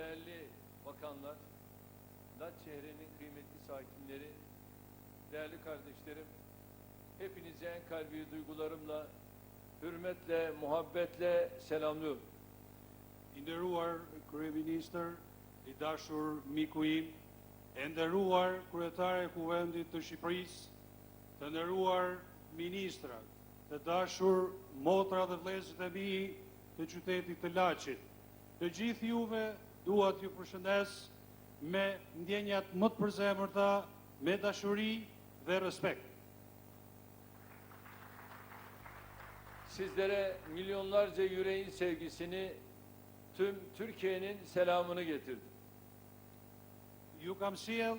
değerli bakanlar, Lat şehrinin kıymetli sakinleri, değerli kardeşlerim, hepinizi en kalbi duygularımla, hürmetle, muhabbetle selamlıyorum. Nderuar kryeministër, i dashur miku im, e nderuar kryetare e Kuvendit të Shqipërisë, të nderuar ministra, të dashur motra dhe vëllezërit e mi të qytetit të Laçit. Të gjithë juve dua t'ju përshëndes me ndjenjat më të përzemërta, me dashuri dhe respekt. Sizlere milyonlarca yüreğin sevgisini, tüm Türkiye'nin selamını getirdim. ju kam sjell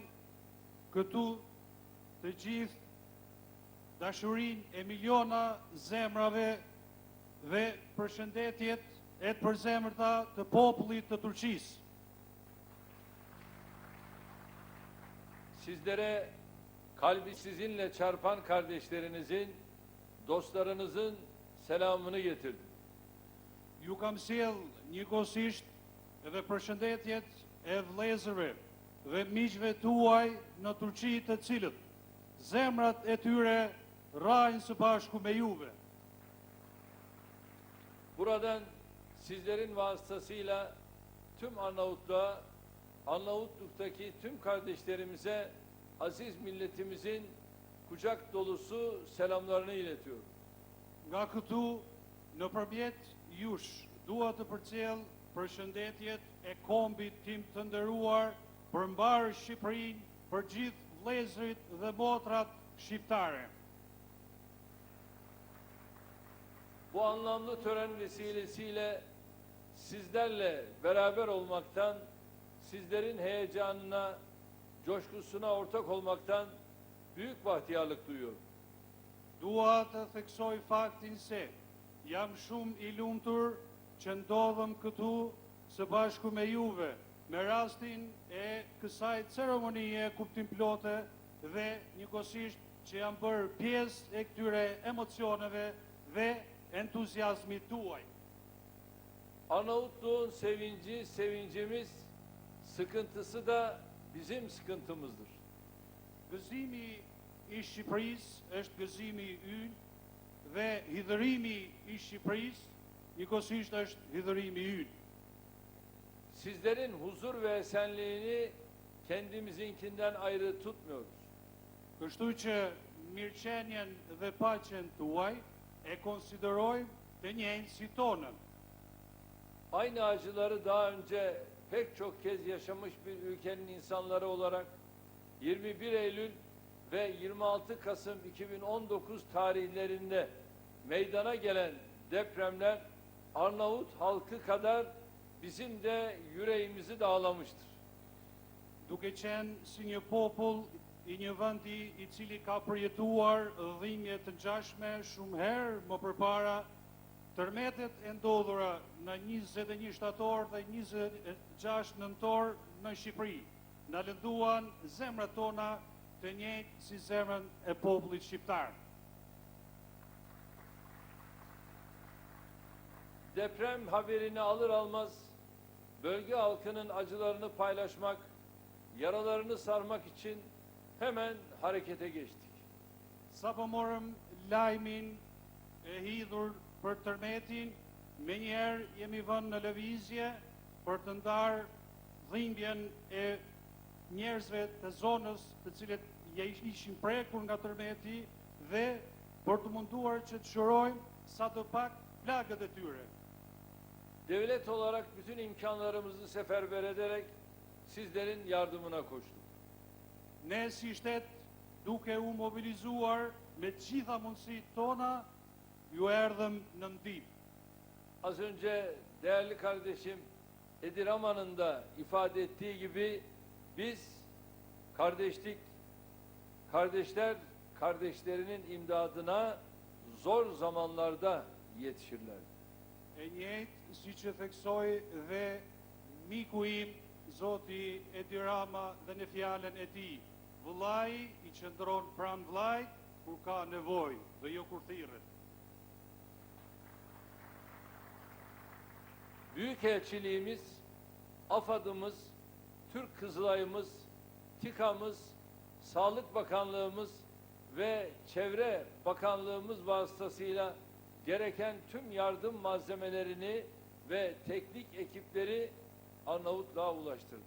këtu të gjithë dashurin e miliona zemrave dhe përshëndetjet e të përzemërta të popullit të Turqisë. Sizlere kalbi sizinle çarpan kardeşlerinizin, dostlarınızın selamını getirdim. Ju kam sjell njëkohësisht edhe përshëndetjet e vëllezërve dhe miqve tuaj në Turqi të cilët zemrat e tyre rajnë së bashku me juve. Buradan sizlerin vasıtasıyla tüm Arnavutluğa, Arnavutluk'taki tüm kardeşlerimize, aziz milletimizin kucak dolusu selamlarını iletiyorum. Nga këtu, në përmjet jush, dua të përcjell përshëndetjet e kombit tim të nderuar për mbarë Shqipërinë, për gjithë vlezrit dhe motrat shqiptare. Bu anlamlı tören vesilesiyle sizlerle beraber olmaktan, sizlerin heyecanına, coşkusuna ortak olmaktan büyük bahtiyarlık duyuyorum. Dua të theksoj faktin se jam shumë i lumtur që ndodhem këtu së bashku me juve me rastin e kësaj ceremonie kuptim plote dhe njëkohësisht që jam bërë pjesë e këtyre emocioneve dhe entuziazmit tuaj. Arnavutluğun sevinci, sevincimiz, sıkıntısı da bizim sıkıntımızdır. Gëzimi i Shqipërisë është gëzimi ynë dhe hidhërimi i Shqipërisë njëkohësisht është hidhërimi ynë. Sizlerin huzur ve esenliğini kendimizinkinden ayrı tutmuyoruz. Kështu që mirëqenjen dhe paqen tuaj e konsiderojmë të njëjtë si tonën. Aynı acıları daha önce pek çok kez yaşamış bir ülkenin insanları olarak 21 Eylül ve 26 Kasım 2019 tarihlerinde meydana gelen depremler Arnavut halkı kadar bizim de yüreğimizi dağlamıştır. Duke qenë si një popull i një vendi i cili ka përjetuar dhimbje të ngjashme shumë herë më përpara, tërmetet e ndodhura në 21 shtator dhe 26 nëntor në Shqipëri na lënduan zemrat tona të njëjtë si zemrën e popullit shqiptar. Deprem haberini alır almaz bölge halkının acılarını paylaşmak, yaralarını sarmak için hemen harekete geçtik. Sa po morëm lajmin e hidhur për tërmetin, me njerë jemi vënë në lëvizje për të ndarë dhimbjen e njerëzve të zonës të cilët ja ish- ishin prekur nga tërmeti dhe për të munduar që të shërojmë sa të pak plagët e tyre. Devlet olarak bütün imkanlarımızı seferber ederek sizlerin yardımına koştuk. Ne si shtet duke u mobilizuar me gjitha mundësit tona, ju erdhëm në ndim. Az önce değerli kardeşim Ediraman'ın da ifade ettiği gibi biz kardeşlik, kardeşler kardeşlerinin imdadına zor zamanlarda yetişirler. E njëjtë si që theksoi dhe miku im, Zoti Edi Rama dhe në fjallën e ti, vëllai i qëndron pranë vllajt kur ka nevojë dhe jo kur thirret. Büyükelçiliğimiz AFAD'ımız, Türk Kızılay'ımız, TİKA'mız, Sağlık Bakanlığımız ve Çevre Bakanlığımız vasıtasıyla gereken tüm yardım malzemelerini ve teknik ekipleri Arnavutluğa ulaştırdık.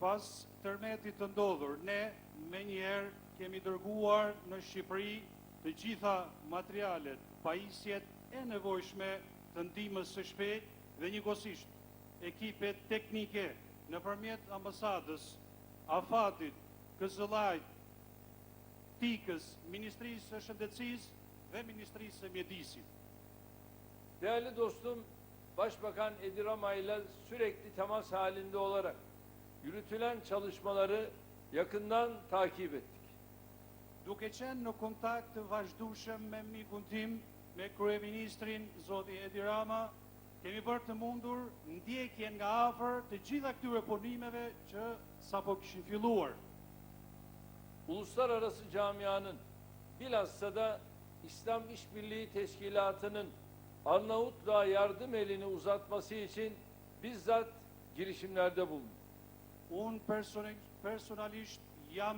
Pas tërmetit të ndodhur, ne me njëherë kemi dërguar në Shqipëri të gjitha materialet, pajisjet e nevojshme të ndimës së shpejt dhe njëkohësisht ekipet teknike në përmjet ambasadës, afatit, këzëlajt, tikës, Ministrisë së Shëndetësisë dhe Ministrisë së Mjedisit. Değerli dostum, Başbakan Edi Rama ile sürekli temas halinde olarak yürütülen çalışmaları yakından takip ettik. Duke qenë në kontakt të vazhdueshëm me mikun tim, me kryeministrin zoti Edi Rama, kemi bërë të mundur ndjekjen nga afër të gjitha këtyre punimeve që sapo kishin filluar. Uluslararası camianın bilhassa da İslam İşbirliği Teşkilatı'nın Arnavutluğa yardım elini uzatması için bizzat girişimlerde bulunduk. Unë personi- personalisht jam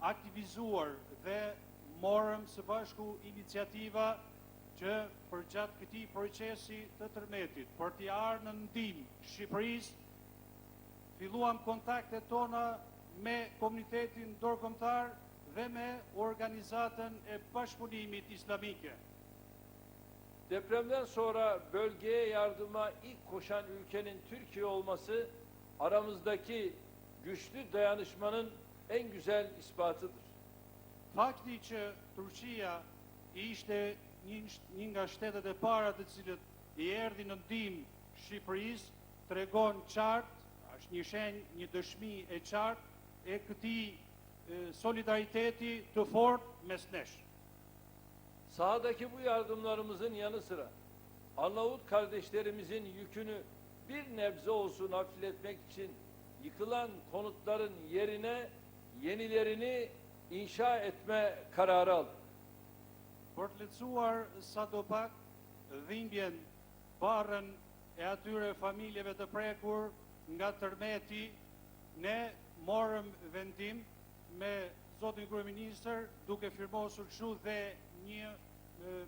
aktivizuar dhe morëm së bashku iniciativa që përgjatë këtij procesi të tërmetit për t'i ardhur në ndihmë Shqipërisë filluam kontaktet tona me komunitetin ndërkombëtar dhe me organizatën e bashkëpunimit islamike. Depremden sonra bölgeye yardıma ilk koşan ülkenin Türkiye olması aramızdaki güçlü dayanışmanın en güzel ispatıdır. Fakti që Turqia ishte një, nga shtetet e para të cilët i erdhi në ndihmë Shqipërisë, tregon qartë, është një shenjë, një dëshmi e qartë e këtij e, solidariteti të fortë mes nesh. Sahadaki bu yardımlarımızın yanı sıra Arnavut kardeşlerimizin yükünü bir nebze olsun hafifletmek için yıkılan konutların yerine yenilerini inşa etme kararı aldık. Për të lecuar sa do pak dhimbjen barën e atyre familjeve të prekur nga tërmeti, ne morëm vendim me Zotin Kryeministër duke firmosur kështu dhe një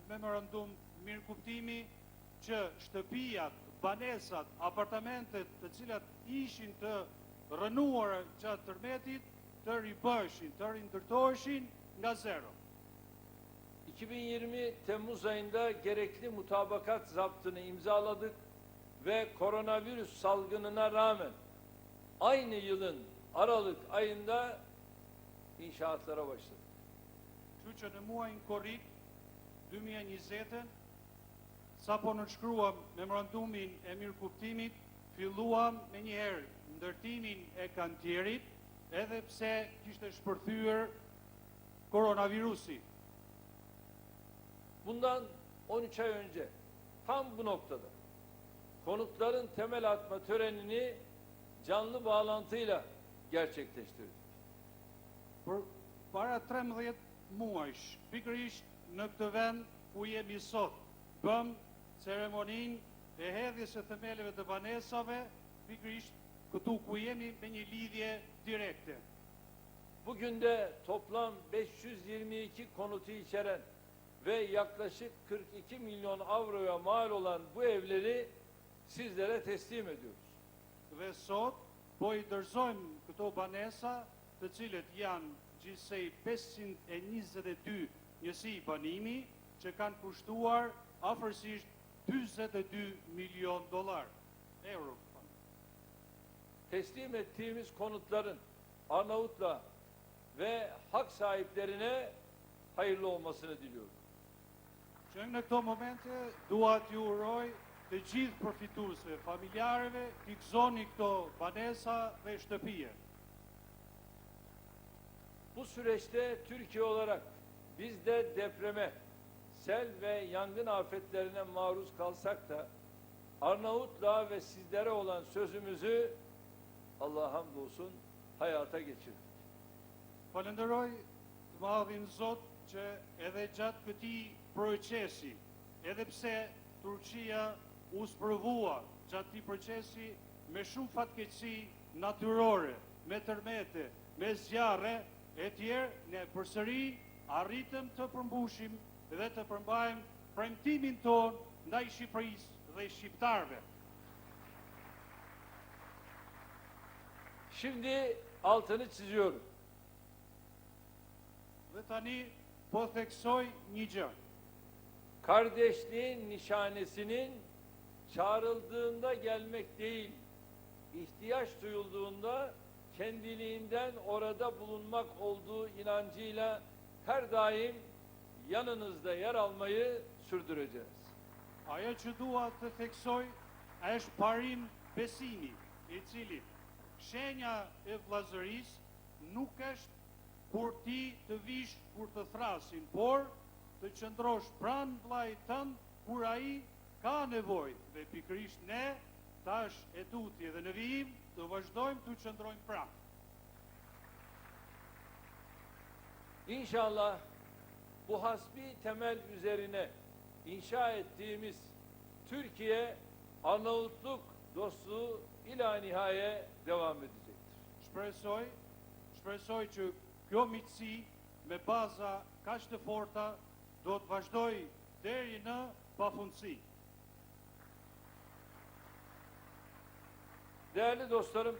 memorandum mirë kuptimi që shtëpijat, banesat, apartamentet të cilat ishin të rënuara gjatë tërmetit të ribëshin, të rindërtoheshin nga zero. 2020 Temmuz ayında gerekli mutabakat zaptını imzaladık ve koronavirüs salgınına rağmen aynı yılın Aralık ayında inşaatlara başladık. Kështu që në muajin korrik 2020-ën, sa po nënshkruam memorandumin e mirë kuptimit, filluam me njëherë ndërtimin e kantierit, edhe pse kishte shpërthyer koronavirusi. Bundan 13 ay önce tam bu noktada konutların temel atma törenini canlı bağlantıyla gerçekleştirdik. Për para 13 muajsh, pikërisht në këtë vend ku jemi sot, bëm ceremoninë e hedhjes së themeleve të banesave, pikërisht këtu ku jemi me një lidhje direkte. Bugün de toplam 522 konutu içeren ve yaklaşık 42 milyon avroya mal olan bu evleri sizlere teslim ediyoruz. Dhe sot po i dorëzojmë këto banesa, të cilët janë gjithsej 522 njësi banimi që kanë kushtuar afërsisht 42 milion dolar euro. Teslim ettiğimiz konutların Arnavutla ve hak sahiplerine hayırlı olmasını diliyorum. Që në këto momente dua t'ju uroj të gjithë përfituesve, familjarëve, t'i gëzoni këto banesa dhe shtëpije. Bu süreçte Türkiye olarak biz de depreme, sel ve yangın afetlerine maruz kalsak da Arnavutluğa ve sizlere olan sözümüzü Allah'a hamdolsun hayata geçirdik. Falenderoj të madhin Zot që edhe gjatë këtij procesi, edhe pse Turqia u sprovua gjatë këtij procesi me shumë fatkeqësi natyrore, me tërmete, me zjarre e tjerë, ne përsëri arritëm të përmbushim dhe të përmbajmë premtimin ton ndaj Shqipërisë dhe shqiptarëve. Şimdi altını çiziyorum. Dhe tani po theksoj një gjë. Kardeşliğin nişanesinin çağrıldığında gelmek değil, ihtiyaç duyulduğunda kendiliğinden orada bulunmak olduğu inancıyla her daim yanınızda yer almayı sürdüreceğiz. Ajo që dua të theksoj është parim besimi, i cili shenja e vllazërisë nuk është kur ti të vish kur të thrasin, por të qëndrosh pranë vllait tënd kur ai ka nevojë. Dhe pikërisht ne tash e tutje dhe në vijim të vazhdojmë të qëndrojmë pranë. İnşallah bu hasbi temel üzerine inşa ettiğimiz Türkiye Arnavutluk dostluğu ila nihaye devam edecektir. Shpresoj, shpresoj që kjo miqësi me baza kaq të forta do të vazhdoj deri në pafundësi. Değerli dostlarım,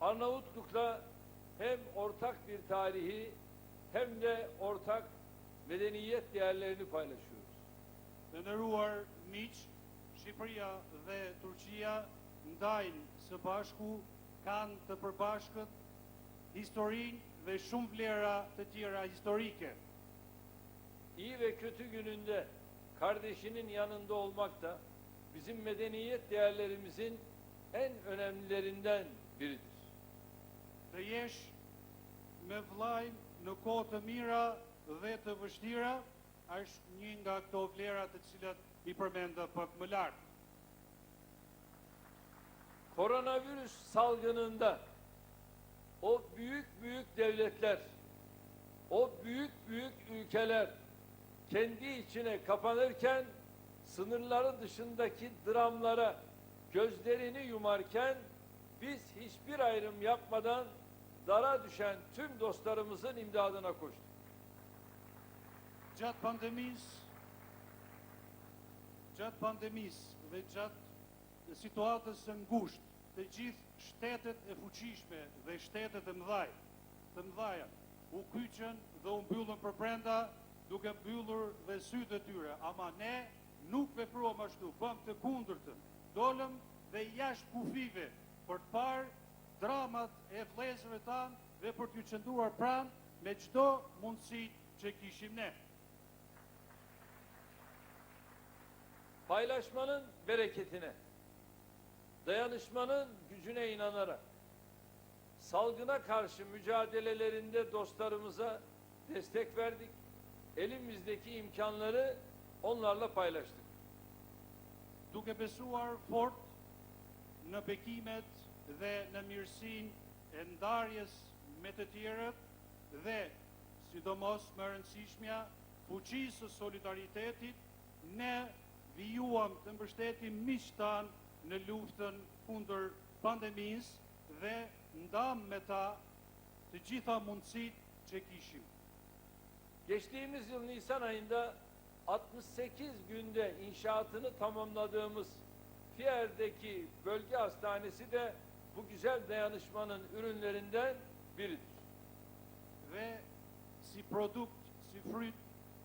Arnavutluk'la hem ortak bir tarihi hem de ortak medeniyet değerlerini paylaşıyoruz. Të nderuar miq, Shqipëria dhe Turqia ndajnë së bashku, kanë të përbashkët historinë dhe shumë vlera të tjera historike. İyi ve kötü gününde kardeşinin yanında olmak da bizim medeniyet değerlerimizin en önemlilerinden biridir. Të jesh me vllajin në kohë të mira dhe të vështira është një nga këto vlera të cilat i përmenda pak më lart. Koronavirüs salgınında o büyük büyük devletler, o büyük büyük ülkeler kendi içine kapanırken sınırları dışındaki dramlara gözlerini yumarken biz hiçbir ayrım yapmadan dara düşen tüm dostlarımızın imdadına koştuk. Gjatë pandemisë, gjatë pandemisë dhe gjatë situatës së ngushtë, të gjithë shtetet e fuqishme dhe shtetet e mëdhaj, të mëdhaja, u kyqën dhe u mbyllën për brenda duke mbyllur dhe sytë e tyre, ama ne nuk vepruam ashtu, bëm të kundërtën, dolëm dhe jashtë kufive për të parë dramat e vlezërve tanë dhe për t'ju qënduar pranë me çdo mundësi që kishim ne. Paylaşmanın bereketine, dayanışmanın gücüne inanarak salgına karşı mücadelelerinde dostlarımıza destek verdik. Elimizdeki imkanları onlarla paylaştık. duke besuar fort në bekimet dhe në mirësinë e ndarjes me të tjerët dhe sidomos më rëndësishmja fuqisë së solidaritetit ne vijuam të mbështetim miqtan në luftën kundër pandemisë dhe ndam me ta të gjitha mundësitë që kishim. Geçtiğimiz yıl Nisan ayında 68 günde inşaatını tamamladığımız Fiyer'deki bölge hastanesi de bu güzel dayanışmanın ürünlerinden biridir. dhe si produkt, si fryt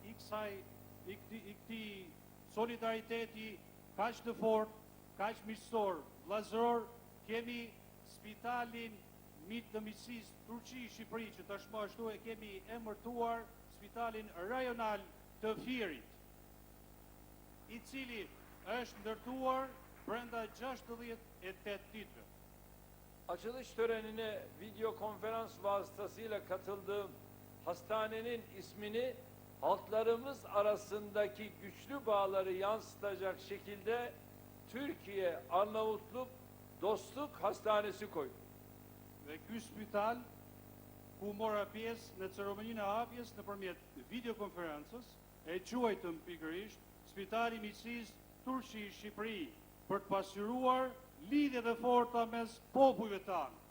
i kësaj i këti, i këti solidariteti kaq të fort, kaq miqësor, vllazëror, kemi spitalin mit të miqësisë Turqi Shqipëri që tashmë ashtu e kemi emërtuar spitalin rajonal të Fierit, i cili është ndërtuar brenda 68 ditëve. Açılış törenine video konferans vasıtasıyla katıldığım hastanenin ismini halklarımız arasındaki güçlü bağları yansıtacak şekilde Türkiye Arnavutluk Dostluk Hastanesi koydum. Dhe ky spital ku mora pjesë në ceremoninë e hapjes nëpërmjet videokonferencës e quajtëm pikërisht Spitali i Miqësisë Turqi Shqipëri për të pasqyruar lidhjet e forta mes popujve tanë.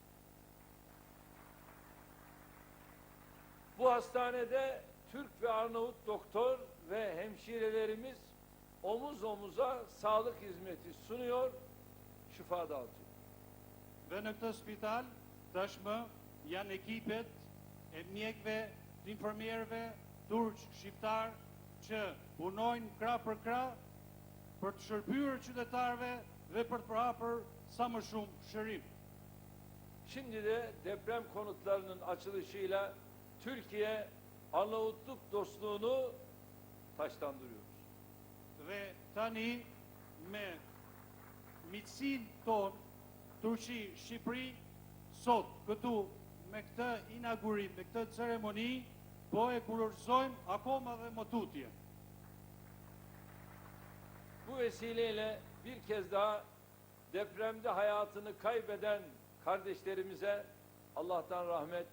Bu hastanede Türk ve Arnavut doktor ve hemşirelerimiz omuz omuza sağlık hizmeti sunuyor, şifa dağıtıyor. Dhe në këtë spital tashmë janë ekipet e mjekëve, të infermierëve, turq, shqiptar që punojnë krah për krah për të shërbyer qytetarëve dhe për të përhapur sa më shumë shërim. Şimdi de deprem konutlarının açılışıyla Türkiye Arnavutluk dostluğunu taşlandırıyoruz. Dhe tani me miqësin ton, Turqi, Shqipëri, sot këtu me këtë inaugurim, me këtë ceremoni, po e kurorëzojmë akoma dhe më tutje. Bu vesileyle bir kez daha depremde hayatını kaybeden kardeşlerimize Allah'tan rahmet,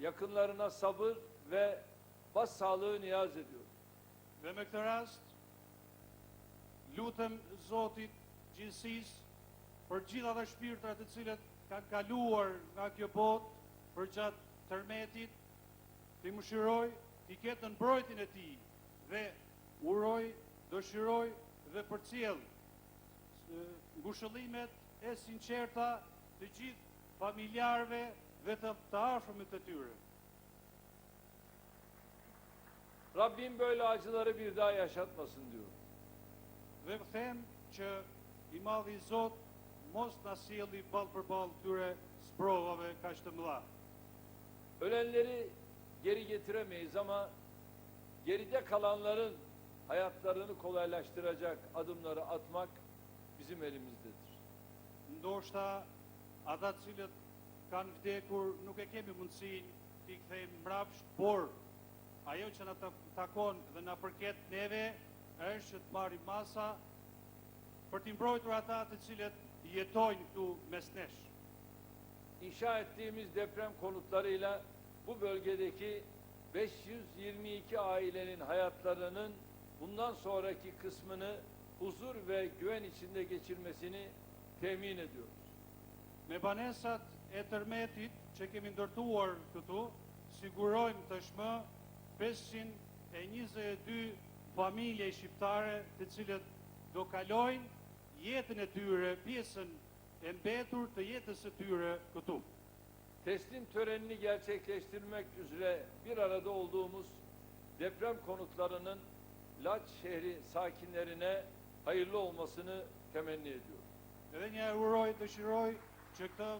yakınlarına sabır ve başsağlığı niyaz ediyorum. Dhe me këtë rast, lutem Zotit gjithësisë për gjitha dhe shpirtrat të cilët kanë kaluar nga kjo botë për gjatë tërmetit, të mëshiroj, të ketë në mbrojtjen e tij dhe uroj, dëshiroj dhe përcjell e, ngushëllimet e sinqerta të gjithë familjarëve dhe të, të afërmit të tyre. Rabbim böyle acıları bir daha yaşatmasın diyorum. Them që i madhi Zot mos na sjelli ball për ball këtyre sprovave kaq të mëdha. Ölenleri geri getiremeyiz ama geride kalanların hayatlarını kolaylaştıracak adımları atmak bizim elimizdedir. Ndoshta ata të cilët kanë vdekur nuk e kemi mundësinë t'i kthejmë mbrapsht, por ajo që na ta- takon dhe na përket neve është që të marrim masa për t'i mbrojtur ata të cilët jetojnë këtu mes nesh. İnşa ettiğimiz deprem konutlarıyla bu bölgedeki 522 ailenin hayatlarının bundan sonraki kısmını huzur ve güven içinde geçirmesini temin ediyoruz. Me banesat e tërmetit që kemi ndërtuar këtu, sigurojmë tashmë 522 familje shqiptare të cilët do kalojnë jetën e tyre, pjesën e mbetur të jetës së tyre këtu. Teslim törenini gerçekleştirmek üzere bir arada olduğumuz deprem konutlarının Laç şehri sakinlerine hayırlı olmasını temenni ediyorum. Edhe një uroj, dëshiroj që këtë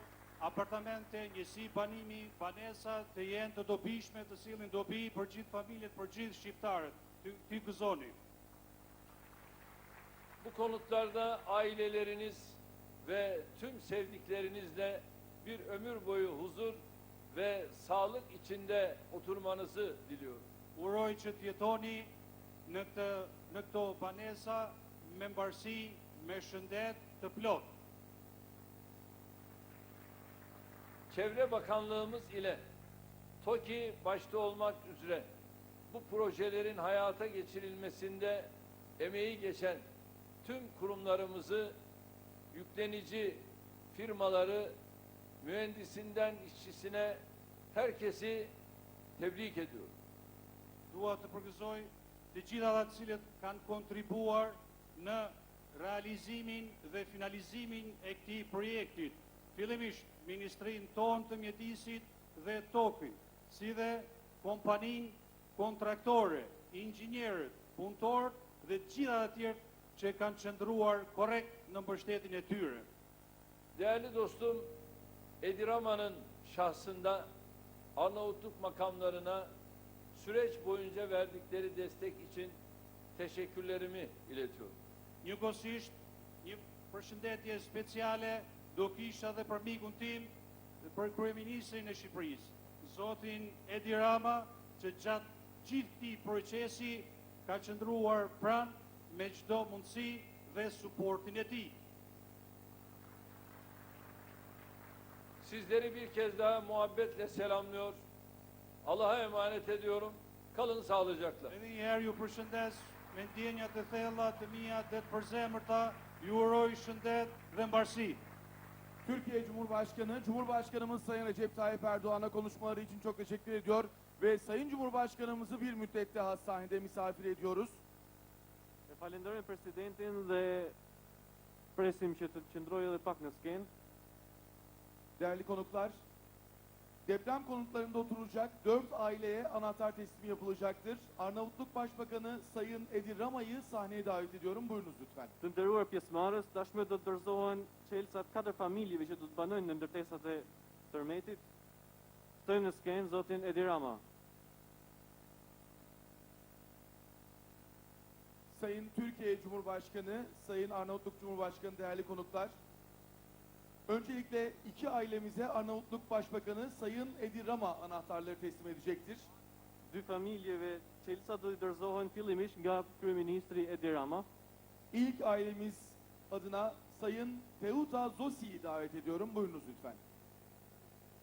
apartamente, njësi, banimi, banesa të jenë të dobishme, të sillin dobi për gjithë familjet, për gjithë shqiptarët. Gëzoni. Bu konutlarda aileleriniz ve tüm sevdiklerinizle bir ömür boyu huzur ve sağlık içinde oturmanızı diliyorum. Uroj që të jetoni në këtë në këto banesa me mbarësi, me shëndet të plot. Çevre Bakanlığımız ile TOKİ başta olmak üzere bu projelerin hayata geçirilmesinde emeği geçen tüm kurumlarımızı, yüklenici firmaları, mühendisinden işçisine herkesi tebrik ediyorum. Dua të përgëzoj të gjitha ata të cilët kanë kontribuar në realizimin dhe finalizimin e këtij projekti. Fillimisht Ministrinë tonë të mjedisit dhe tokin, si dhe kompaninë kontraktore, inxhinierët, punëtorët dhe të gjitha ata tjerë që kanë qëndruar korrekt në mbështetjen e tyre. Değerli dostum Ediraman'ın şahsında Arnavutluk makamlarına süreç boyunca verdikleri destek için teşekkürlerimi iletiyorum. Njëkohësisht, një përshëndetje speciale do kisha dhe për mikun tim dhe për kryeministrin e Shqipërisë, Zotin Edi Rama, që gjatë gjithë këtij procesi ka qëndruar pranë me çdo mundësi dhe suportin e tij. Sizleri bir kez daha muhabbetle selamlıyor. Allah'a emanet ediyorum. Kalın sağlıcakla. Edhe një herë ju përshëndes me ndjenja të thella të mia dhe të përzemërta Ju uroj shëndet dhe mbarësi. Türkiye Cumhurbaşkanı, Cumhurbaşkanımız Sayın Recep Tayyip Erdoğan'a konuşmaları için çok teşekkür ediyor. Ve Sayın Cumhurbaşkanımızı bir müddet daha hastanede misafir ediyoruz. E falenderoj presidentin dhe presim që të qëndrojë edhe pak në skenë. Değerli konuklar, deprem konutlarında oturacak dört aileye anahtar teslimi yapılacaktır. Arnavutluk Başbakanı Sayın Edi Rama'yı sahneye davet ediyorum. Buyurunuz lütfen. Të nderuar pjesëmarrës, tashmë do të dorëzohen çelësat katër familjeve që do të banojnë në ndërtesat e tërmetit. Ftoj në skenë zotin Edi Rama. Sayın Türkiye Cumhurbaşkanı, Sayın Arnavutluk Cumhurbaşkanı değerli konuklar. Öncelikle iki ailemize Arnavutluk Başbakanı Sayın Edi Rama anahtarları teslim edecektir. Dy familjeve çelësat do të dorëzohen fillimisht nga kryeministri Edi Rama. İlk ailemiz adına Sayın Teuta Zosi'yi davet ediyorum. Buyurunuz lütfen.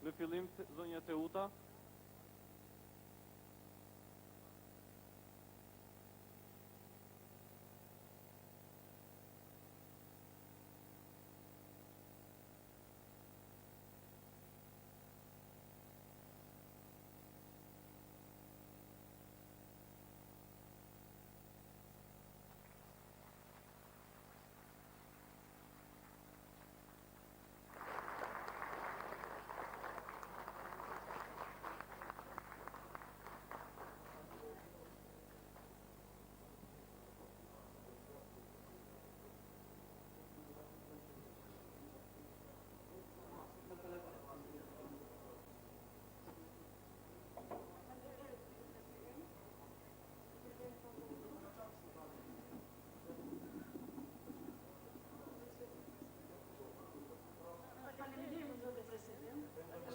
Në fillim zonja Teuta,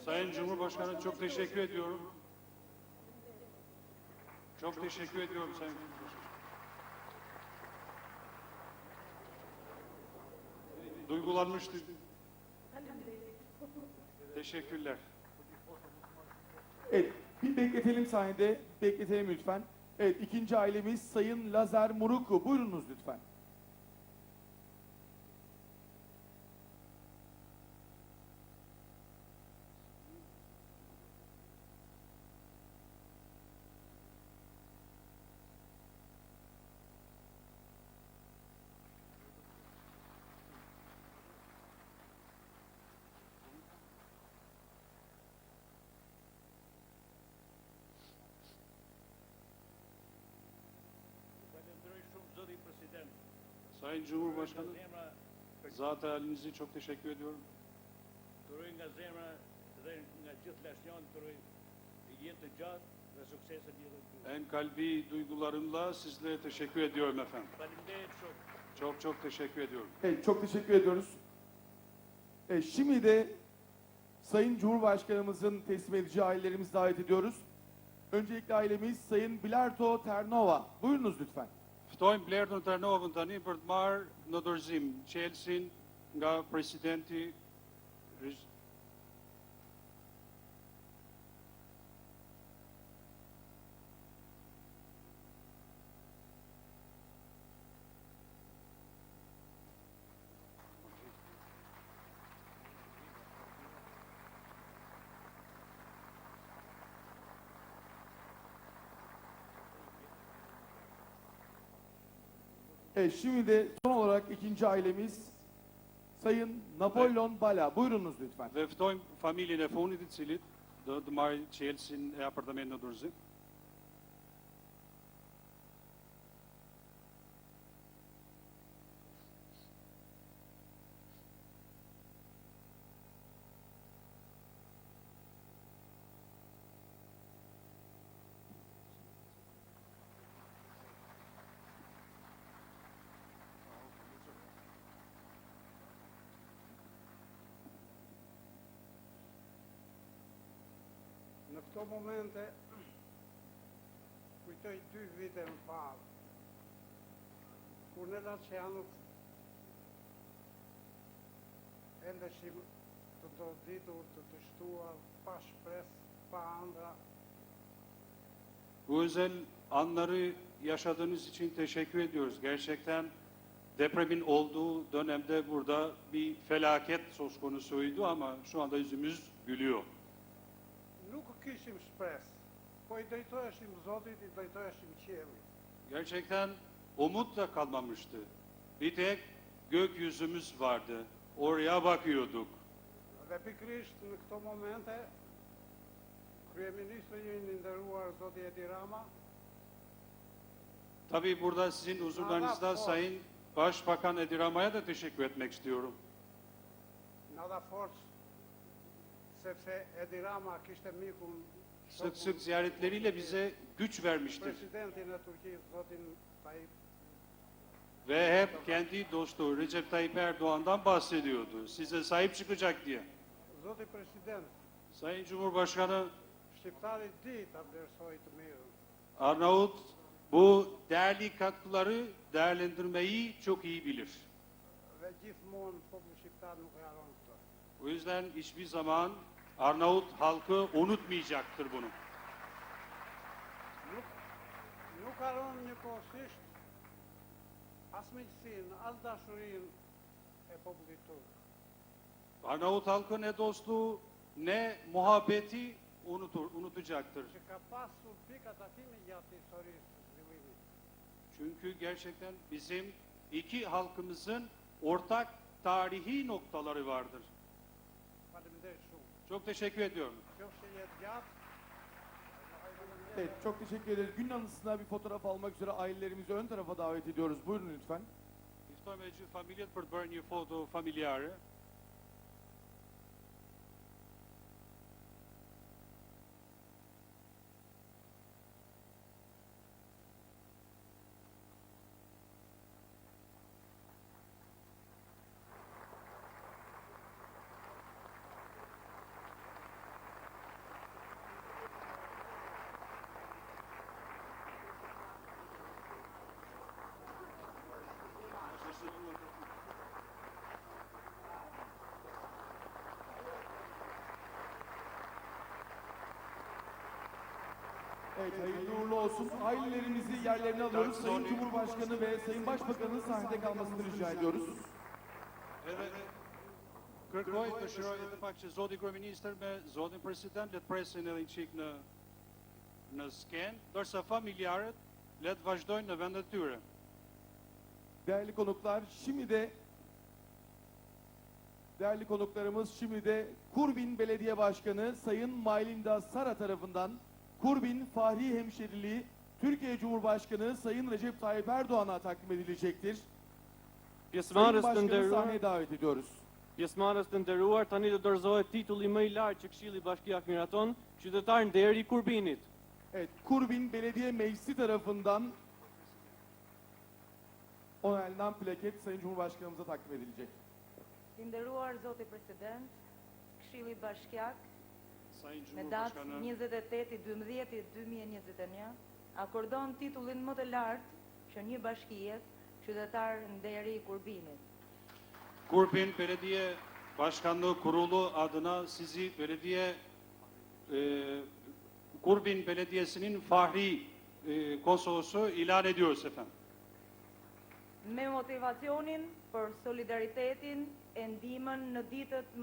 Sayın Cumhurbaşkanı çok teşekkür ediyorum. Çok teşekkür ediyorum Sayın Cumhurbaşkanı. Duygulanmıştık. Teşekkürler. Evet, bir bekletelim sahnede. Bekletelim lütfen. Evet, ikinci ailemiz Sayın Lazer Muruku. Buyurunuz lütfen. Sayın Cumhurbaşkanı, zat halinize çok teşekkür ediyorum. Duroj nga zemra dhe nga gjithë lashjon, duroj jetë të gjatë dhe suksese të jetës. En kalbi duygularımla sizlere teşekkür ediyorum efendim. Çok çok teşekkür ediyorum. Evet, çok teşekkür ediyoruz. Evet, şimdi de Sayın Cumhurbaşkanımızın teslim edeceği ailelerimizi davet ediyoruz. Öncelikle ailemiz Sayın Bilarto Ternova. Buyurunuz lütfen. Ftojmë Blerton Tarnovën tani për të marrë në dorëzim qelsin nga presidenti Evet, şimdi de son olarak ikinci ailemiz Sayın Napolyon Bala. Buyurunuz lütfen. dhe ftojmë familjen e fundit i cilit do të marrë qelsin e apartamentit në dorëzim. Këto momente kujtoj dy vite më parë, kur në Lacianut endeshim të doditur, të dështuar, pa shpres, pa andra, Bu özel anları yaşadığınız için teşekkür ediyoruz. Gerçekten depremin olduğu dönemde burada bir felaket söz konusuydu ama şu anda yüzümüz gülüyor. Nuk kishim shpresë, po i drejtoheshim Zotit, i drejtoheshim qiellit. Gerçekten umut da kalmamıştı. Bir tek gökyüzümüz vardı. Oraya bakıyorduk. Dhe pikrisht në këto momente, Kryeministri i nderuar Zoti Edi Rama, Tabii burada sizin huzurlarınızda Sayın Başbakan Edi Rama'ya da teşekkür etmek istiyorum. na dha forcë sepse Edi Rama kishte mikun Sık sık ziyaretleriyle bize güç vermiştir. presidentin e Turqisë Zotin Tayyip Ve hep kendi dostu Recep Tayyip Erdoğan'dan bahsediyordu. Size sahip çıkacak diye. Zoti President, Sayın Cumhurbaşkanı. Arnavut bu değerli katkıları değerlendirmeyi çok iyi bilir. O yüzden hiçbir zaman Arnavut halkı unutmayacaktır bunu. Nuk nuk haron njëkohësisht as miqësinë, as dashurinë popullit turk. Arnavut halkı ne dostluğu ne muhabbeti unutur, unutacaktır. Çünkü gerçekten bizim iki halkımızın ortak tarihi noktaları vardır. Çok teşekkür ediyorum. Gjatë. Evet çok teşekkür ederiz. Gün anısına bir fotoğraf almak üzere ailelerimizi ön tarafa davet ediyoruz. Buyurun lütfen. Gjithë familjet për të bërë një foto familjare. Evet hayırlı uğurlu olsun. Ailelerimizi yerlerine alıyoruz. Sayın Cumhurbaşkanı ve Sayın Başbakan'ın sahnede kalmasını rica ediyoruz. Edhe kërkoj të shiroj edhe pak që zoti kryeministër me zotin president le të presin edhe një çik në në sken, ndërsa familjarët le të vazhdojnë në vendet e tyre. Değerli konuklar şimdi de Değerli konuklarımız şimdi de Kurbin Belediye Başkanı Sayın Maylinda Sara tarafından Kurbin Fahri Hemşeriliği Türkiye Cumhurbaşkanı Sayın Recep Tayyip Erdoğan'a takdim edilecektir. Sayın të Başkanı sahneye davet ediyoruz. pjesëmarrës të nderuar, tani do dorëzohet titulli më i lartë që Këshilli i Bashkiak miraton, qytetar nderi i Kurbinit. Evet, Kurbin Belediye Meclisi tarafından onaylanan plaket Sayın Cumhurbaşkanımıza takdim edilecek. I nderuar Zoti President, Këshilli Bashkiak, me datë Cumhurbaşkanı 28 i 12 i 2021, akordon titullin më të lartë që një bashkie, qytetar nderi i Kurbinit. Kurpin Belediye Başkanlığı Kurulu adına sizi belediye e, Kurbin Belediyesi'nin fahri e, konsolosu ilan ediyoruz efendim. Me motivacionin për solidaritetin e ndihmën në ditët